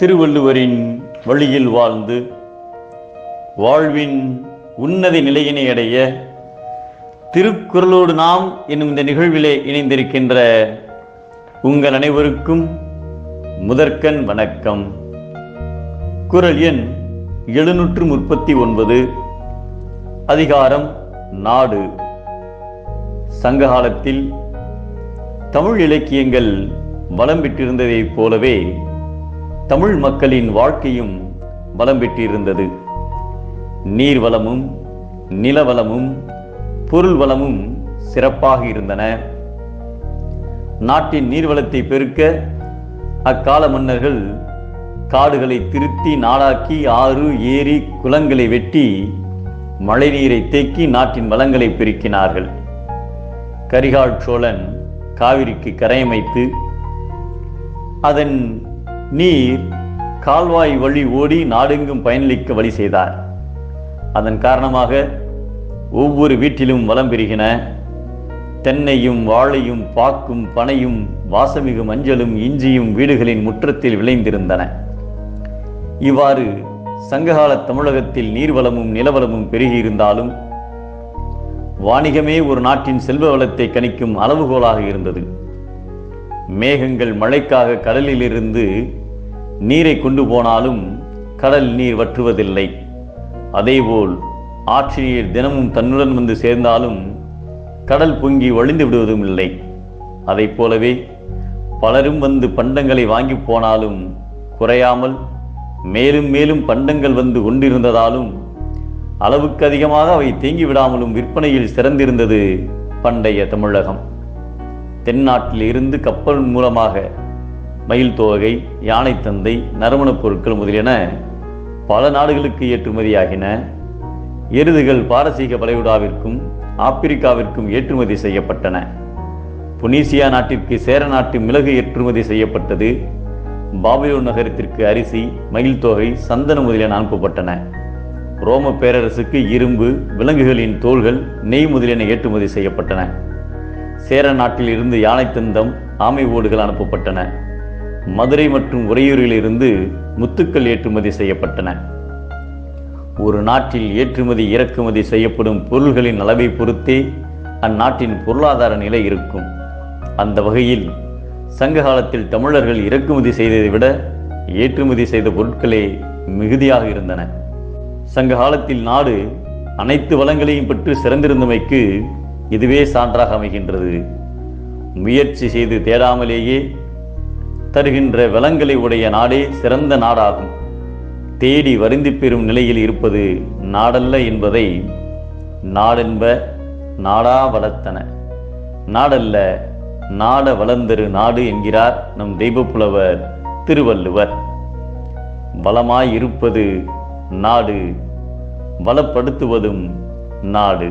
திருவள்ளுவரின் வழியில் வாழ்ந்து வாழ்வின் உன்னத நிலையினை அடைய திருக்குறளோடு நாம் என்னும் இந்த நிகழ்விலே இணைந்திருக்கின்ற உங்கள் அனைவருக்கும் முதற்கண் வணக்கம். குறள் எண் எழுநூற்று முப்பத்தி ஒன்பது அதிகாரம் நாடு. சங்ககாலத்தில் தமிழ் இலக்கியங்கள் வளம் பெற்றிருந்ததைப் போலவே தமிழ் மக்களின் வாழ்க்கையும் வளம் பெற்றிருந்தது. நீர்வளமும் நிலவளமும் பொருள் வளமும் சிறப்பாக இருந்தன. நாட்டின் நீர்வளத்தை பெருக்க அக்கால மன்னர்கள் காடுகளை திருத்தி நாடாக்கி ஆறு ஏரி குளங்களை வெட்டி மழைநீரை தேக்கி நாட்டின் வளங்களை பெருக்கினார்கள். கரிகால் சோழன் காவிரிக்கு கரையமைத்து அதன் நீர் கால்வாய் வழி ஓடி நாடெங்கும் பயனளிக்க வழி செய்தார். அதன் காரணமாக ஒவ்வொரு வீட்டிலும் வளம் பெருகின தென்னையும் வாழையும் பாக்கும் பனையும் வாசமிகு மஞ்சளும் இஞ்சியும் வீடுகளின் முற்றத்தில் விளைந்திருந்தன. இவ்வாறு சங்ககால தமிழகத்தில் நீர்வளமும் நிலவளமும் பெருகியிருந்தாலும் வாணிகமே ஒரு நாட்டின் செல்வ வளத்தை கணிக்கும் அளவுகோலாக இருந்தது. மேகங்கள் மழைக்காக கடலிலிருந்து நீரை கொண்டு போனாலும் கடல் நீர் வற்றுவதில்லை. அதேபோல் ஆற்று நீர் தினமும் தன்னுடன் வந்து சேர்ந்தாலும் கடல் பொங்கி வழிந்து விடுவதும் இல்லை. அதைப் போலவே பலரும் வந்து பண்டங்களை வாங்கி போனாலும் குறையாமல் மேலும் மேலும் பண்டங்கள் வந்து கொண்டிருந்ததாலும் அளவுக்கு அதிகமாக அவை தேங்கி விடாமலும் விற்பனையில் சிறந்திருந்தது பண்டைய தமிழகம். தென்னாட்டில் இருந்து கப்பல் மூலமாக மயில் தோகை யானை தந்தை நறுமணப் பொருட்கள் முதலியன பல நாடுகளுக்கு ஏற்றுமதியாகின. எருதுகள் பாரசீக வளைகுடாவிற்கும் ஆப்பிரிக்காவிற்கும் ஏற்றுமதி செய்யப்பட்டன. புனீசியா நாட்டிற்கு சேர நாட்டு மிளகு ஏற்றுமதி செய்யப்பட்டது. பாபிலோன் நகரத்திற்கு அரிசி மயில் தொகை சந்தனம் முதலியன அனுப்பப்பட்டன. ரோம பேரரசுக்கு இரும்பு விலங்குகளின் தோள்கள் நெய் முதலியன ஏற்றுமதி செய்யப்பட்டன. சேர நாட்டில் இருந்து யானை தந்தம் ஆமை ஓடுகள் அனுப்பப்பட்டன. மதுரை மற்றும் உறையூரிலிருந்து முத்துக்கள் ஏற்றுமதி செய்யப்பட்டன. ஒரு நாட்டில் ஏற்றுமதி இறக்குமதி செய்யப்படும் பொருள்களின் அளவை பொறுத்தே அந்நாட்டின் பொருளாதார நிலை இருக்கும். அந்த வகையில் சங்க காலத்தில் தமிழர்கள் இறக்குமதி செய்ததை விட ஏற்றுமதி செய்த பொருட்களே மிகுதியாக இருந்தன. சங்க காலத்தில் நாடு அனைத்து வளங்களையும் பெற்று சிறந்திருந்தமைக்கு இதுவே சான்றாக அமைகின்றது. முயற்சி செய்து தேடாமலேயே தருகின்ற வளங்களை உடைய நாடே சிறந்த நாடாகும். தேடி வருந்தி பெறும் நிலையில் இருப்பது நாடல்ல என்பதை நாடென்ப நாடா வளர்த்தன. நாடல்ல நாட வளர்ந்தரு நாடு என்கிறார் நம் தெய்வப்புலவர் திருவள்ளுவர். வளமாய் இருப்பது நாடு வளப்படுத்துவதும் நாடு.